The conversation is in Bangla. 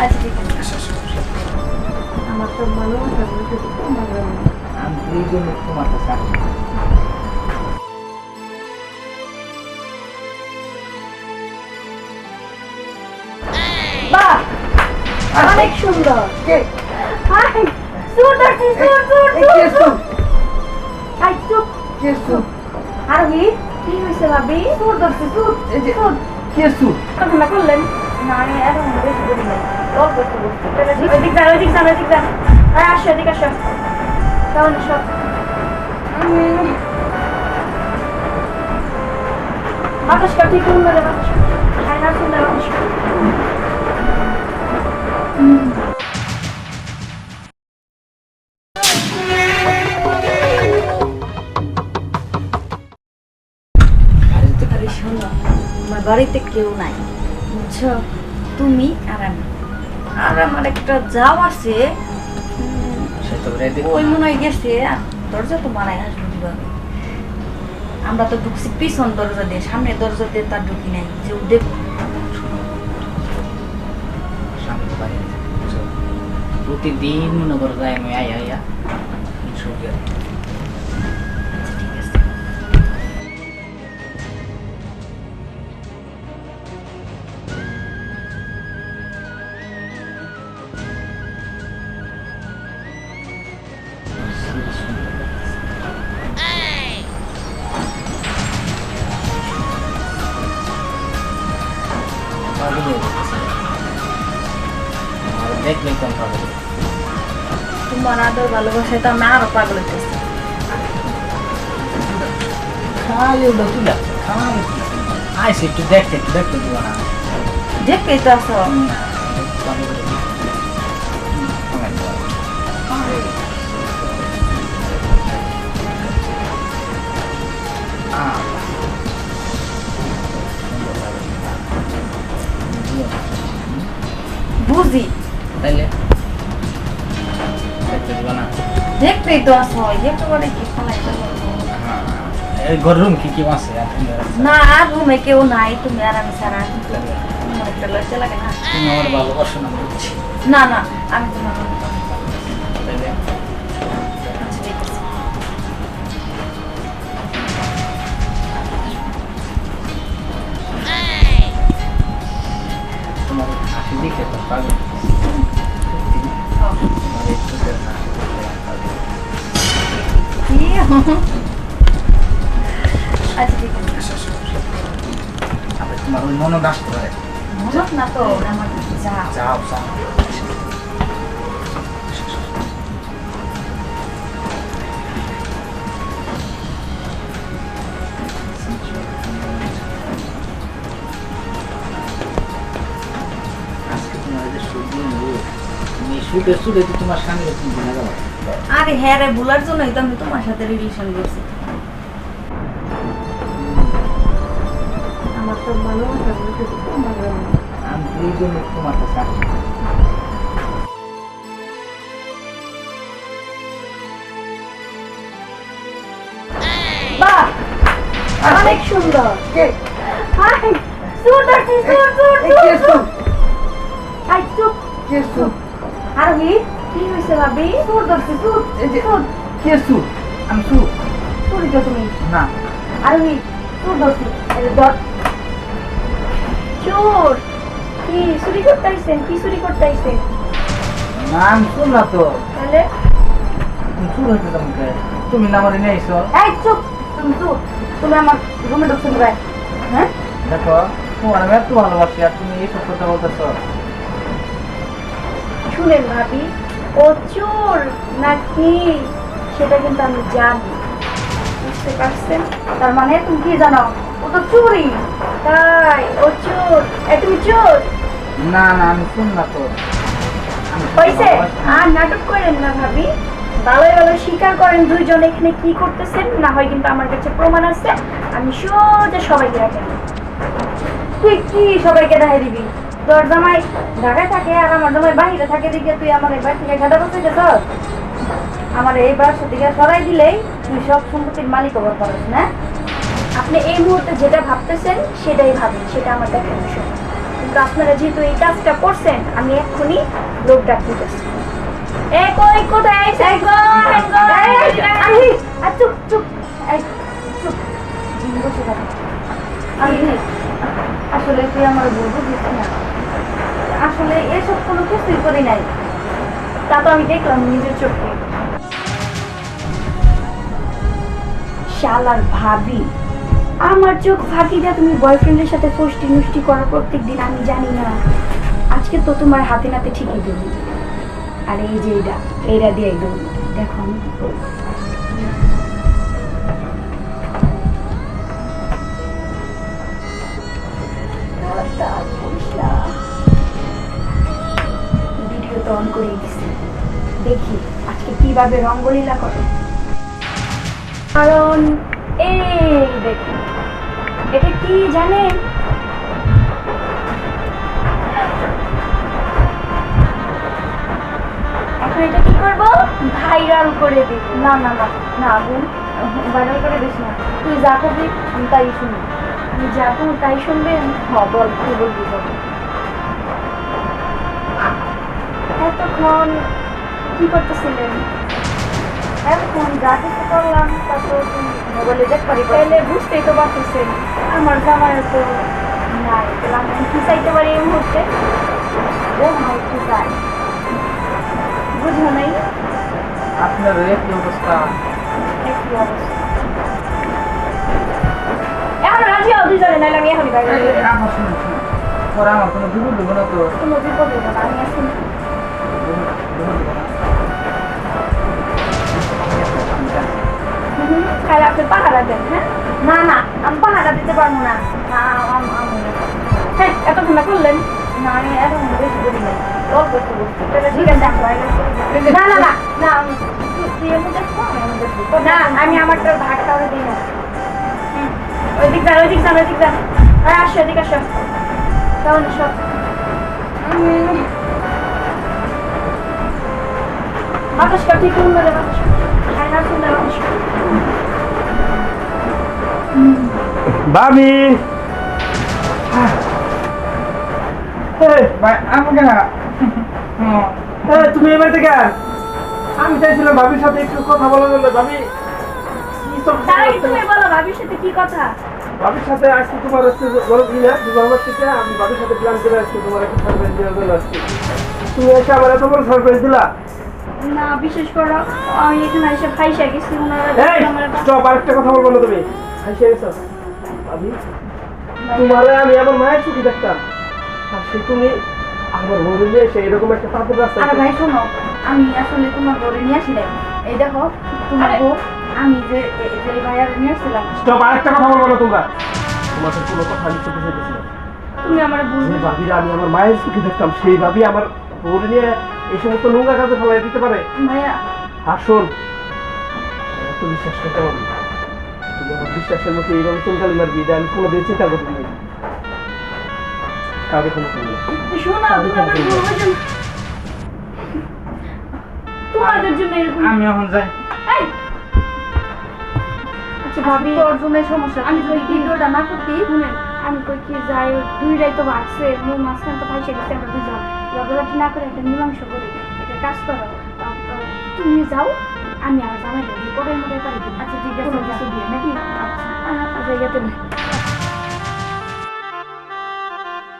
আচ্ছা ঠিক আছে আমার তো ভালো। আমি এই জন্য তোমার কাছে অনেক সুন্দর? আর কি হয়েছে ভাবি সুর ধরছি সুর সুর কে করলেন না আমি এখন বেশি করি নাই অল্প একটু বসছি ওইদিক যান ওইদিক যান ওইদিক যান আর আসো এদিক আসো কেমন বাতাস কাটি সুন্দর বাতাস খাই না শুনলে বাতাস কেউ নাই। বুঝছ? তুমি আর আমি। আর আমার একটা যাও আছে। ওই মনে হয় গেছে দরজা তো মারাই আসব কীভাবে? আমরা তো ঢুকছি পিছন দরজা দিয়ে সামনে দরজা দিয়ে তার ঢুকি নাই। যে দেখ? প্রতিদিন মনে করো আমি আই দেখলেই তো পাগল। তোমার আদর ভালোবাসায় তো আমি আরও পাগল হইতেছি খালি ওটা যাচ্ছে খালি। আইসি একটু দেখতে একটু দেখতে দিব না। দেখতেই তো আসো? বুঝি। তাইলে। দেখতে দিব না দেখতেই তো আসো একেবারে কি হ্যাঁ, এই ঘর রুম কি আছে? না আর রুমে কেউ নাই তুমি আর আমি ছাড়া আমার একটা লজ্জা লাগে না। তুমি আমার ভালোবাসো না না না আমি তোমার তোমার হাসি দেখে তো পাবে তোমার এই চোখের হাসি দেখে পাগল। আচ্ছা ঠিক আছে আবার তোমার ওই মনে আসতে পারে মজক না তো আমার যাও যাও এই শুটে তো তোমার গেলো। আরে হ্যাঁ রে ভুলার জন্যই তো আমি তোমার সাথে রিলেশন করছি আমার তো ভালো। আমি এই জন্য তোমার কাছে আসি। বাহ অনেক সুন্দর কে- হাই কে সুর সুর? হাই চুপ কে সুর? আর কি? কি ভাবি? সুর ধরছি সুর সুর। কে সুর? আমি সুর? সুরি তো তুমি? না। আর কি? সুর ধরছি। ধর। চোর কি চুরি করতে আইছেন? কি চুরি করতে আইছেন? না আমি সুর না তো। তাহলে? সুর হইতে তোমাকে তুমি না আমার নিয়ে আইসো এই চুপ। তুমি চুপ। তুমি আমার রুমে ঢুকছেন ভাই হ্যাঁ? দেখো তোমার আমি এত ভালোবাসি আর তুমি এইসব কথা বলতেছো। শুনেন ভাবি ও চোর নাকি? সেটা কিন্তু আমি জানি। বুঝতে পারছেন? তার মানে তুমি কি জানো? ও তো চুরি তাই ও চোর। এ তুমি চোর? না না আমি শুন না তো হয়েছে? আর নাটক করেন না ভাবি। ভালো স্বীকার করেন দুইজন এখানে কি করতেছেন? না হয় কিন্তু আমার কাছে প্রমাণ আছে। আমি সোজা সবাইকে রাখেন তুই কি সবাইকে দেখাই দিবি? তোর জামাই ঢাকায় থাকে আর আমার জামাই বাহিরে থাকে দিকে তুই আমার এবার থেকে ঘাটা বসে গেছ আমার এই বাসা থেকে সরাই দিলেই তুই সব সম্পত্তির মালিক হবার পারিস না? আপনি এই মুহূর্তে যেটা ভাবতেছেন সেটাই ভাবেন সেটা আমার দেখার বিষয়। কিন্তু আপনারা যেহেতু এই কাজটা করছেন আমি এক্ষুনি লোক থাকো। আমি আসলে তুই আমার বলব দিস না। আসলে এসব কোনো কিছুই করি নাই। তা তো আমি দেখলাম নিজের চোখে। শালার ভাবি, আমার চোখ ফাঁকি দেয়া তুমি বয়ফ্রেন্ডের সাথে ফষ্টি মুষ্টি করো প্রত্যেক দিন আমি জানি না। আজকে তো তোমার হাতে নাতে ঠিকই দেবো আর এই যে এইটা এইটা দিয়ে একদম, দেখো আমি কি অন করে দিছি। দেখি আজকে কীভাবে রঙ্গলীলা করে? কারণ এই দেখুন এটা কি জানেন? এখন এটা কি করব? ভাইরাল করে দিব না না না না বোন ভাইরাল করে দিস না। তুই যা করবি আমি তাই শুনবি আমি যাব তাই শুনবেন? হ বল তুই বলবি এতক্ষণ কি করতেছিলেন? এখন যা কিছু করলাম তা তো মোবাইলে দেখ পারি। তাহলে বুঝতেই তো পারতেছেন আমার জামাই তো নাই। তাহলে আমি কি চাইতে পারি এই মুহূর্তে? ও ভাই কি চাই? বুঝো নাই? আপনার একই অবস্থা? একই অবস্থা? এখন রাজি হও দুজনে নাইলে আমি এখনই বাইরে আমার শুনুন। পরে আমার কোনো বিপদ দেবো না তো? কোনো বিপদ হইবে না আমি আছি তাহলে দেন হ্যাঁ না না আমি পাহারা দিতে পারব না না হ্যাঁ এতক্ষণ না করলেন না আমি করি নাই অল্প একটু বসছি ঠিক আছে। না না না না আমি। না আমি আমারটার ভাগ কাউরে দিই না ওইদিক যান ওইদিক যান ওইদিক আসো এদিক আসো কেমন আসো বাতাস কাটি সুন্দর বাতাস ঠান্ডা সুন্দর বাতাস ভাবি না তুমি এবার থেকে আমি চাইছিলাম ভাবির সাথে একটু কথা বলার জন্য ভাবি বলো ভাবির সাথে কি কথা? ভাবির সাথে আজকে তোমার আজকে বড় না? দুবার থেকে আমি ভাবির সাথে প্ল্যান করে আজকে তোমার একটা সারপ্রাইজ জন্য আসছি। তুমি এসে আমার এত বড় সারপ্রাইজ দিলা? না বিশেষ করে আমি এখানে এসে ফাইসা গেছি ওনারা স্টপ আরেকটা কথা বলব না তুমি। হাসি গেছো? ভাবি তোমার আমি আমার মায়ের চুকি দেখতাম। আর সে তুমি আমার বউ নিয়ে এসে এরকম একটা পাপের রাস্তা আরে ভাই শোনো আমি আসলে তোমার বলে নিয়ে আসি নাই। এই দেখো তোমার বউ আমি যে যে ভাইয়ার নিয়ে আসছিলাম। স্টপ আরেকটা কথা বলব না তোমরা? তোমাদের কোনো কথা আমি যেতেছি তুমি আমার বুঝবে ভাবিরা আমি আমার মায়ের চোখে দেখতাম সেই ভাবি আমার বউরে নিয়ে এই সমস্ত নোংরা কাজে ফেলাই দিতে পারে। আর এত বিশ্বাস করতে পারবি তুমি আমার বিশ্বাসের মতো এইভাবে চুনকালি মারবি এটা আমি কোনোদিন চিন্তা করতে দিই কাউকে কোনো তোমাদের জন্য এরকম আমি এখন যাই। আচ্ছা ভাবি। তোর জন্য সমস্যা। আমি তো ভিডিওটা না করতে শুনেন আমি কই কি যাই দুইটাই তো ভাগছে মু মাঝখান তো ভাই গেছে আমরা দুজন ঝগড়াটি না করে একটা মীমাংস করি একটা কাজ করো। তুমি যাও আমি আর জামাই পরের মনে পারি আচ্ছা ঠিক আছে নাকি? আচ্ছা আচ্ছা ইয়াতে